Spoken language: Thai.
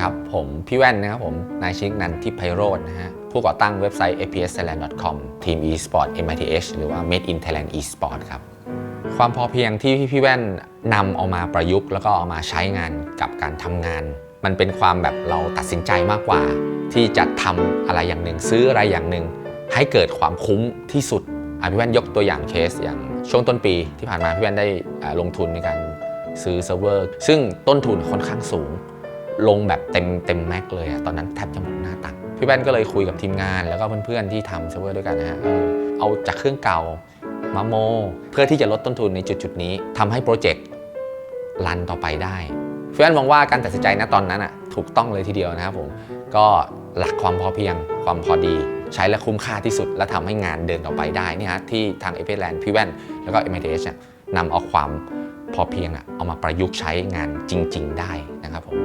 ครับ ผมพี่แว่นนะครับผม นายชิกนันทิพไพโรจน์นะฮะ ผู้ก่อตั้งเว็บไซต์ apsthailand.com ทีม esport MITH หรือว่า made in Thailand esport ครับ ความพอเพียงที่พี่แว่นนำเอามาประยุกต์ แล้วก็เอามาใช้งานกับการทำงาน มันเป็นความแบบเราตัดสินใจมากกว่า ที่จะทำอะไรอย่างหนึ่งซื้ออะไรอย่างหนึ่งให้เกิดความคุ้มที่สุดอะพี่แว่นยกตัวอย่างเคสอย่างช่วงต้นปีที่ผ่านมาพี่แว่นได้ลงทุนในการซื้อเซิร์ฟเวอร์ ซึ่งต้นทุนค่อนข้างสูง ลงแบบเต็มเต็มแม็กเลยอะตอนนั้นแทบจะหมดหน้าตัก พี่แว่นก็เลยคุยกับทีมงาน แล้วก็เพื่อนๆที่ทำเซิร์ฟเวอร์ด้วยกันนะฮะเออเอาจากเครื่องเก่ามาโม เพื่อที่จะลดต้นทุนในจุดๆนี้ทำให้โปรเจกต์รันต่อไปได้พี่แว่นมองว่าการตัดสินใจณตอนนั้นอะถูกต้องเลยทีเดียวนะครับผมก็หลักความพอเพียงความพอดีใช้และคุ้มค่าที่สุด และทำให้งานเดินต่อไปได้นี่ฮะที่ทางเอเ l แลนด์พี่แว่น แล้วก็ m i t h เนี่ยนำเอาความพอเพียงอะเอามาประยุกต์ใช้งานจริง ๆ ได้นะครับผม